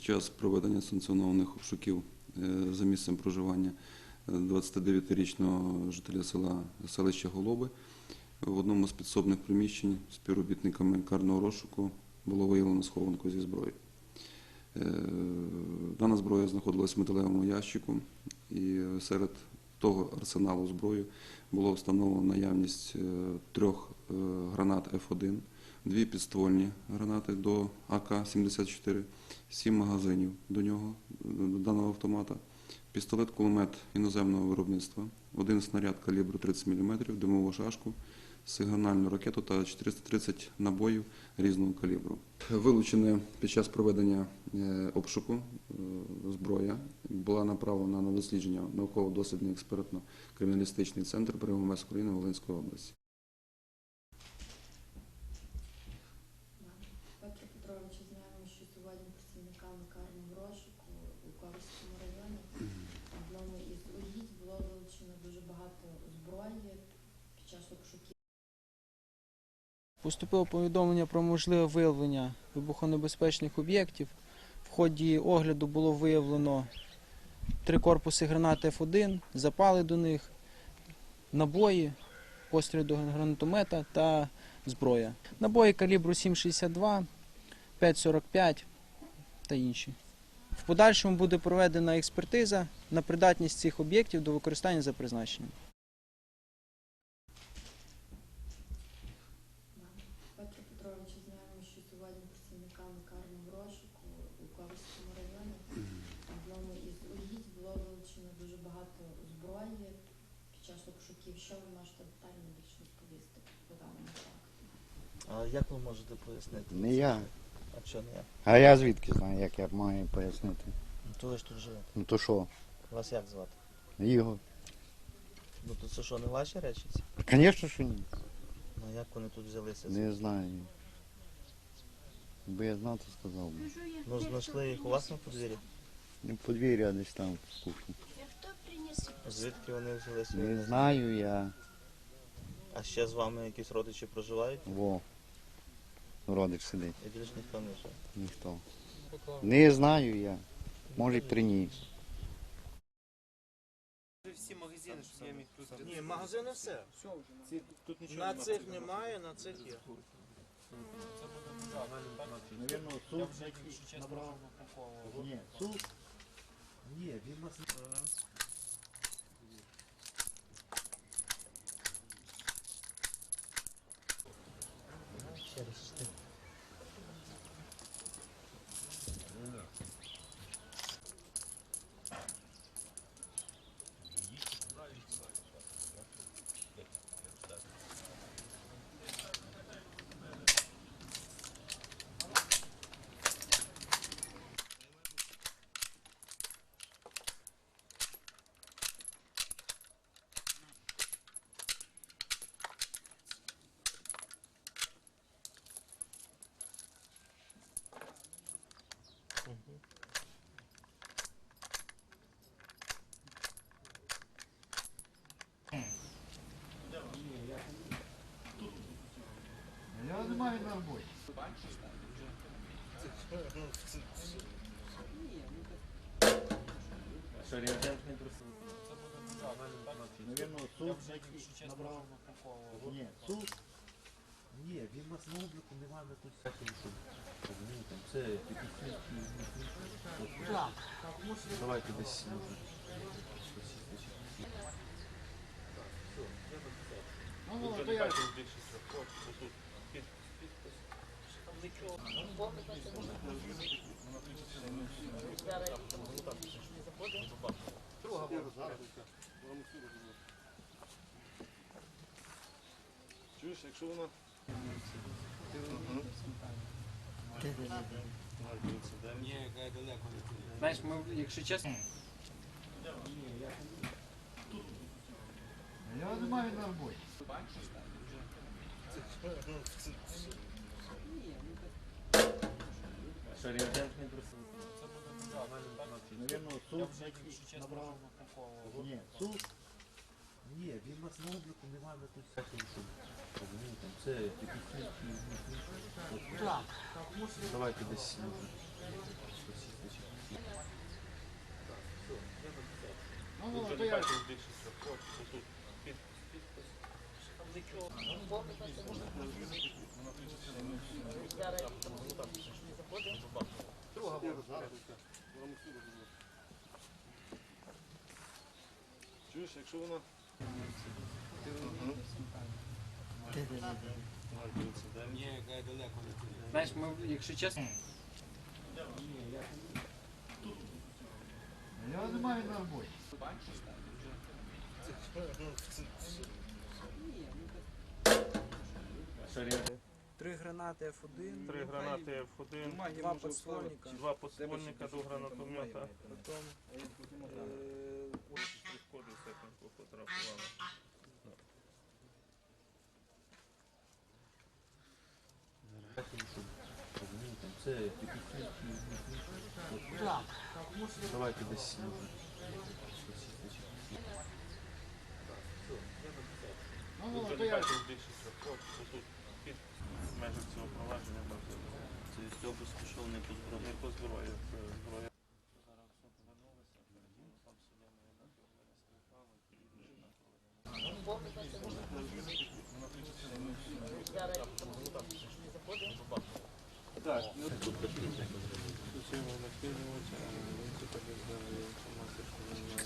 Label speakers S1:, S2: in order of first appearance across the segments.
S1: час проведення санкціонованих обшуків е, за місцем проживання е, 29-річного жителя села селища Голоби в одному з підсобних приміщень співробітниками карного розшуку було виявлено схованку зі зброєю. Е, Дана зброя знаходилась в металевому ящику, і серед того арсеналу зброї було встановлено наявність е, трьох е, гранат F1, дві підствольні гранати до АК-74, сім магазинів до нього, до даного автомата, пістолет-кулемет іноземного виробництва, один снаряд калібру 30 мм, димову шашку, сигнальну ракету та 430 набоїв різного калібру. Вилучене під час проведення е, обшуку е, зброя була направлена на дослідження науково-дослідний експертно-криміналістичний центр при МВС України Волинської області.
S2: Петро Петрович, знаємо, що сьогодні працівниками карного розшуку у Корському районі в одному із угідь було вилучено дуже багато зброї під час обшуків.
S3: Поступило повідомлення про можливе виявлення вибухонебезпечних об'єктів. В ході огляду було виявлено три корпуси гранат F1, запали до них, набої, постріли до гранатомета та зброя. Набої калібру 7,62, 5,45 та інші. В подальшому буде проведена експертиза на придатність цих об'єктів до використання за призначенням.
S2: Петро Петрович, знаємо, що сьогодні працівниками карного розшуку у Корському районі в одному із угідь було вилучено дуже багато зброї під час обшуків. Що ви можете детально більше розповісти по даному факту?
S4: А як ви можете пояснити?
S5: Не я.
S4: А що не я?
S5: А я звідки знаю, як я маю пояснити?
S4: Ну то ви ж тут живете.
S5: Ну то що?
S4: Вас як звати?
S5: Ігор?
S4: Ну то це що, не ваші речі? ці?
S5: Звісно, що ні.
S4: Ну а як вони тут взялися?
S5: Не знаю. Якби я знав, то сказав би.
S4: Ну знайшли їх у вас на подвір'ї?
S5: Не подвір'я десь там в кухні.
S4: Звідки вони взялися?
S5: Не знаю я.
S4: А ще з вами якісь родичі проживають?
S5: Во. Родич сидить.
S4: І більш ніхто не живе.
S5: Ніхто. Не знаю я. Може й приніс.
S6: всі магазини, щоб я міг тут.
S4: Ні, магазини все.
S6: Тут нічого
S4: На цих немає, на цих є.
S5: Навірно, суд набрав. Ні, суд.
S4: Ні, він нас
S5: Я не маю на роботі. Навірно, суд набрав. Ні, суд.
S4: Ні, він нас на обліку немає, ми тут всякі Розумієте, це якісь Давайте десь може.
S5: Ну, то я
S6: Чуєш, якщо воно.
S3: Знаєш, ми, якщо чесно.
S5: Я не маю на роботі. Навірно, суд набрав. Ні, суд.
S4: Ні, він нас на обліку немає, ми тут всякі Розумієте, це якісь Давайте десь може.
S7: Тут вже нехай Під, підпис. Чуєш, якщо воно...
S8: Знаєш, ми, якщо чесно.
S9: Я не маю на роботі.
S8: Три гранати F1.
S7: Три гранати F1,
S8: Два подствольника.
S7: два подствольника до гранатомета.
S8: Потім, е,
S7: Штрих-коди пофотографували.
S2: Розумієте, це. Давайте десь. може,
S7: Тут вже нехай тут більше всього. От, отут. Під в межах цього провадження бачили. Це з цього безкоштовний по зброї. Не по зброї, це зброя. Зараз все Так, ну тут Включимо наклінювача, він тут обізнає інформацію, що він має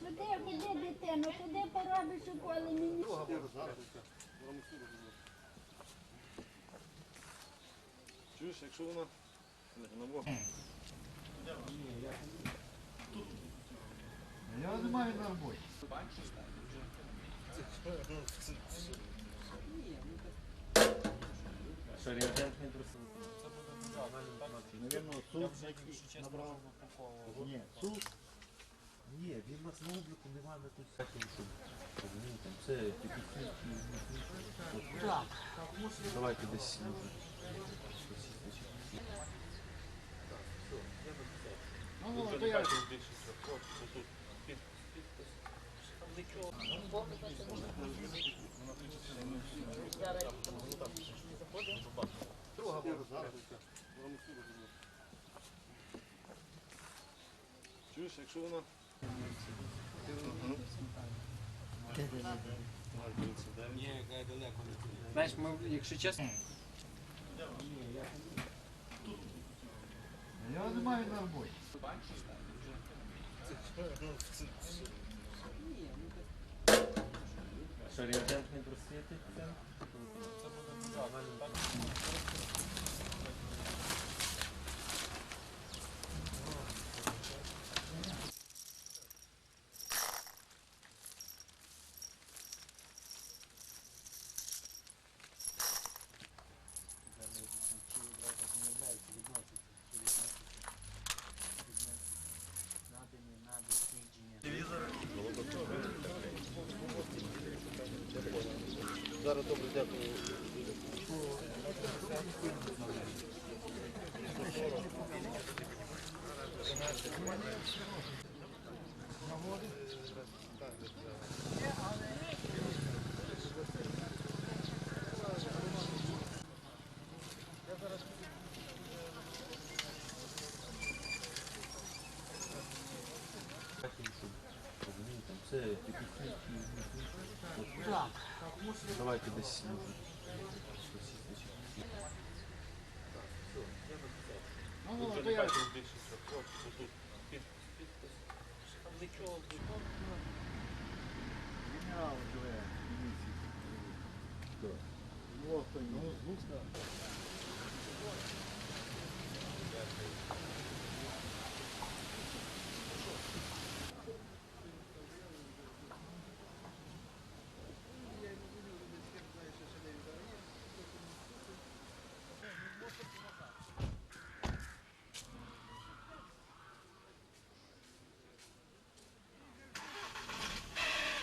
S10: Куди, куди, дитину, куди поробиш уколи мені?
S7: Чуєш, якщо воно на Бог.
S9: Я не на роботі.
S2: Шаріатентний просто.
S9: Навірно, суд набрав. Ні, суд.
S2: Ні, він нас на обліку немає на тут всякого, щоб розумієте, це типічні. Давайте десь. може,
S9: Ну, то я
S7: підпис. Чуєш, якщо воно...
S8: Знаєш, ми, якщо чесно.
S9: Я не маю на роботі.
S2: Шаріатентний просвіти.
S7: Зараз добре, дякую.
S2: Розумієте, це Давайте десь.
S7: Тут отут.
S9: Генерал? Ну, хто, ну, з Луцька.